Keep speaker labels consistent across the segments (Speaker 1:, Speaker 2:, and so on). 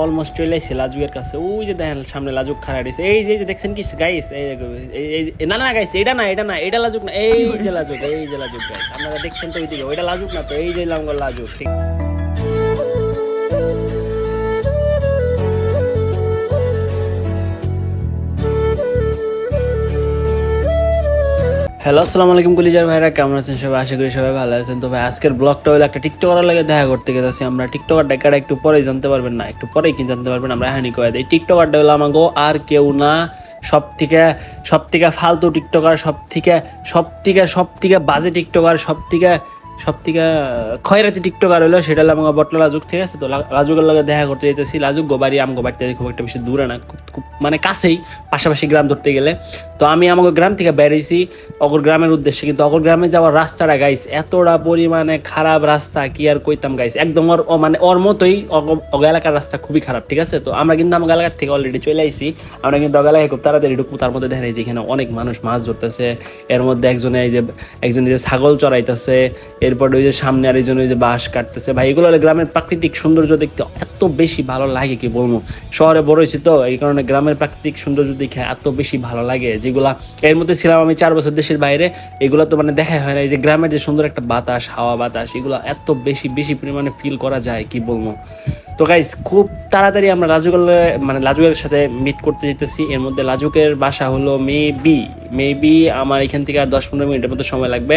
Speaker 1: Almost চলে আসছে লাজুকের কাছে। ওই যে দেখেন সামনে লাজুক খাড়া দিয়েছে এই যে দেখছেন কি? গাইস এই- না না গাইস এটা না এটা না, এটা লাজুক না, এই যে লাজুক, এই যে লাজুক গাইস আপনারা দেখছেন তো ওইদিকে, ওইটা লাজুক না তো? এই যে লাঙ্গল লাজুক। ঠিক হ্যালো আসসালামু আলাইকুম কলিজার ভাইরা। কেমন আছেন সবাই? আশা করি সবাই ভালো আছেন। তো ভাই, আজকের ব্লগটা হলো একটা টিকটকার লাগে দেখা করতে গেছি আমরা টিকটকার ডাকাটা একটু পরেই জানতে পারবেন না, একটু পরেই কি জানতে পারবেন, আমরা হানি কয়ে দিই। টিকটকারটা হলো আমাগো আর কেউ না সব থেকে সব থেকে ফালতু টিকটকার সব থেকে সব থেকে সব থেকে বাজে টিকটকার সব থেকে সব থেকে খয়রাতি টিকটকার হলো সেটা হলো আমার বটলা লাজুক, ঠিক আছে? তো লাজুকের লগে দেখা করতে যেতেছি লাজুক গোবাড়ি আম থেকে খুব একটা বেশি দূরে না, খুব মানে কাছেই, পাশাপাশি গ্রাম ধরতে গেলে। তো আমি আমাকে গ্রাম থেকে বেরিয়েছি অগর গ্রামের উদ্দেশ্যে কিন্তু অগর গ্রামে যাওয়ার রাস্তাটা গাইস এতটা পরিমাণে খারাপ রাস্তা, কি আর কইতাম গাইস একদম ওর মানে ওর মতোই অগ- এলাকার রাস্তা খুবই খারাপ, ঠিক আছে? তো আমরা কিন্তু আমাকে এলাকার থেকে অলরেডি চলে আইছি। আমরা কিন্তু অগ এলাকায় খুব তাড়াতাড়ি ঢুকবো। তার মধ্যে দেখেন এই যে এখানে অনেক মানুষ মাছ ধরতেছে। এর মধ্যে একজনে এই যে একজন যে ছাগল চড়াইতেছে এরপর ওই যে সামনে আর একজন ওই যে বাঁশ কাটতেছে। ভাই, এগুলো গ্রামের প্রাকৃতিক সৌন্দর্য দেখতে এত বেশি ভালো লাগে কি বলব? শহরে বড় হয়েছি তো, এই কারণে গ্রামের প্রাকৃতিক সৌন্দর্য দেখে এত বেশি ভালো লাগে। যেগুলা এর মধ্যে ছিলাম আমি চার বছর দেশের বাইরে, এগুলো তো মানে দেখাই হয় না। এই যে গ্রামের যে সুন্দর একটা বাতাস, হাওয়া বাতাস, এগুলো এত বেশি বেশি পরিমাণে ফিল করা যায় কি বলব? তো গাইস খুব তাড়াতাড়ি আমরা লাজুকের মানে লাজুকের সাথে মিট করতে যেতেছি। এর মধ্যে লাজুকের বাসা হলো মেবি মেবি আমার এখান থেকে আর দশ পনেরো মিনিটের মতো সময় লাগবে।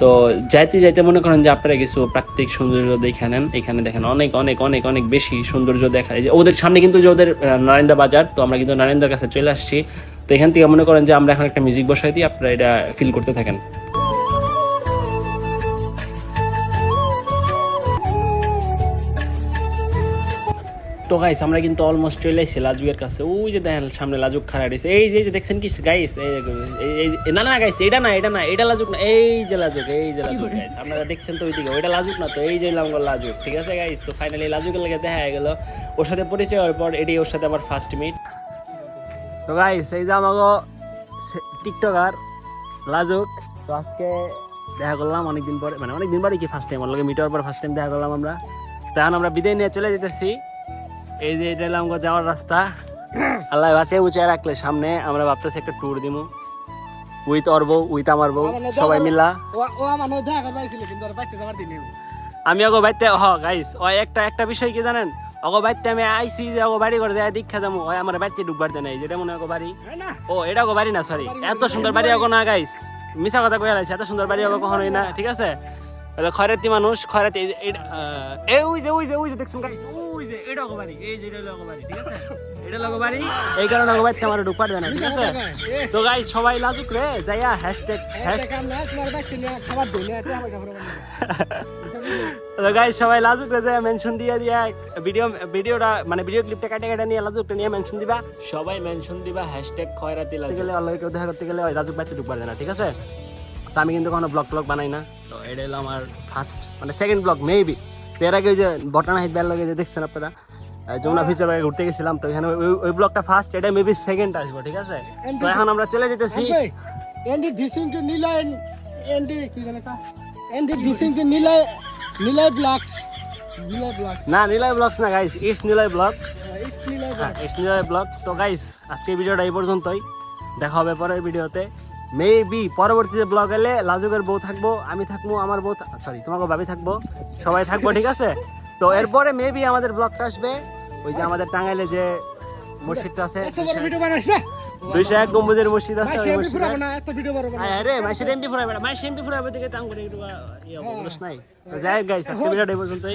Speaker 1: তো যাইতে যাইতে মনে করেন যে আপনারা কিছু প্রাকৃতিক সৌন্দর্য দেখে নেন, এখানে দেখেন অনেক অনেক অনেক অনেক বেশি সৌন্দর্য দেখা যায় ওদের সামনে কিন্তু যে ওদের নারায়ণদা বাজার, তো আমরা কিন্তু নারায়ণদার কাছে চলে আসছি। তো এখান থেকে মনে করেন যে আমরা এখন একটা মিউজিক বসাই দিই, আপনারা এটা ফিল করতে থাকেন। তো গাইস আমরা কিন্তু অলমোস্ট চলে এসেছি লাজুকের কাছে। ওই যে দেখেন সামনে লাজুক খাড়া দিয়েছে এই যে এই যে দেখছেন কি গাইস এই না না গাইস এটা না এটা না এটা লাজুক না এই যে লাজুক এই যে লাজুক গাইস আপনারা দেখছেন তো ওইদিকে ওইটা লাজুক না তো এই যে লাঙ্গল লাজুক ঠিক আছে গাইস তো ফাইনালি লাজুকের লাগে দেখা গেল। ওর সাথে পরিচয় হওয়ার পর এটি ওর সাথে আমার ফার্স্ট মিট তো গাইস এই যে আমাকে টিকটকার লাজুক তো আজকে দেখা করলাম অনেকদিন পরে মানে অনেকদিন পরে কি ফার্স্ট টাইম ওর লগে মিট হওয়ার পর ফার্স্ট টাইম দেখা করলাম আমরা। তখন আমরা বিদায় নিয়ে চলে যেতেছি। এই যে এটা হলো যাওয়ার রাস্তা। আল্লাহ বাঁচে উঁচে রাখলে সামনে আমরা ভাবতেছি একটা ট্যুর দিমু। উইথ ওর বউ উইথ আমার বউ সবাই মিলা। আমি অগো বাইতে হ গাইস ও একটা একটা বিষয় কি জানেন? অগো বাইতে আমি আইসি যে অগো বাড়ি করে যায় দীক্ষা যাব ওই আমার বাড়িতে ঢুকবার দেয় নাই যেটা মনে হয় অগো বাড়ি? ও এটা অগো বাড়ি না সরি এত সুন্দর বাড়ি অগো না গাইস মিছা কথা কয়ে এত সুন্দর বাড়ি অগো কখনোই না ঠিক আছে? খয়রাতি মানুষ খয়রাতি এই যে- ওই যে ওই যে ওই যে দেখছেন গাইস যে এটা অগো এই যে এটা হলো ঠিক আছে? এটা লগো এই কারণে অগো বাড়িতে ঢুকবার দেয় না ঠিক আছে? তো গাইস সবাই লাজুক রে যাইয়া হ্যাশট্যাগ হ্যাশ
Speaker 2: কাম না তোমার বাইতে নিয়ে খাবার দিন এটা আমার খাবার
Speaker 1: তো গাইস সবাই লাজুক রে যায় মেনশন দিয়ে দিয়া ভিডিও ভিডিওটা মানে ভিডিও ক্লিপটা কাটে কাটে নিয়ে লাজুকটা নিয়ে মেনশন দিবা। সবাই মেনশন দিবা হ্যাশট্যাগ খয়রাতি লাজুক। গেলে আল্লাহ কেউ দেখা করতে গেলে ওই লাজুক বাইতে ঢুকবার দেয় না ঠিক আছে? তো আমি কিন্তু কোনো ব্লগ ট্লগ বানাই না। তো এটা হলো আমার ফার্স্ট মানে সেকেন্ড ব্লগ মেবি এর আগে যে বটানা হিট বেল লাগে যে দেখছেন আপনারা যমুনা ফিচার বাগে ঘুরতে গেছিলাম তো এখানে ওই- ব্লগটা ফার্স্ট এটা মেবি সেকেন্ড আসব ঠিক আছে? তো এখন আমরা চলে যেতেছি।
Speaker 2: এন্ডি ডিসিং টু নীলা এন্ডি কি জানে কা? এন্ডি ডিসিং টু নীলা নীলা ব্লগস
Speaker 1: না নিলয় ব্লগস না guys it's Niloy blog
Speaker 2: it's Neela
Speaker 1: হ্যাঁ ইটস নিলয় ব্লগ তো গাইস আজকে ভিডিওটা এই পর্যন্তই। দেখা হবে পরের ভিডিওতে মেবি পরবর্তীতে ব্লগ এলে লাজুকের বউ থাকব আমি থাকব আমার বউ সরি তোমাকে ভাবি থাকব সবাই থাকব ঠিক আছে? তো এরপরে মেবি আমাদের ব্লগটা আসবে ওই যে আমাদের টাঙ্গাইলে যে মসজিদটা আছে
Speaker 2: না?
Speaker 1: দুইশো এক গম্বুজের মসজিদ আছে আরে মাসের এমপি ফুরাবে মাসের এমপি ফুরাবে থেকে একটু ইয়ে নাই। যাই গাইস আজকে ভিডিওটা এই পর্যন্তই।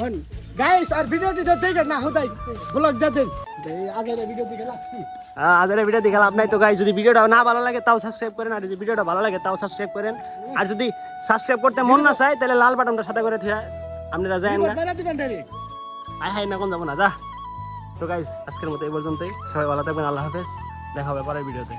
Speaker 2: গাইস আর ভিডিও টিডিও দেখে না হোদাই ব্লগ দে দেন এই আগের ভিডিও দেখে লাগছি
Speaker 1: আদারে ভিডিও দেখে লাভ নাই তো গাই যদি ভিডিওটা না ভালো লাগে তাও সাবস্ক্রাইব করেন আর যদি ভিডিওটা ভালো লাগে তাও সাবস্ক্রাইব করেন। আর যদি সাবস্ক্রাইব করতে মন না চায় তাহলে লাল বাটনটা সাদা করে আপনারা না আয় হাই না কোন যাব না যা। তো গাইস আজকের মতো এই পর্যন্তই। সবাই ভালো থাকবেন আল্লাহ হাফেজ। দেখা হবে পরের ভিডিওতে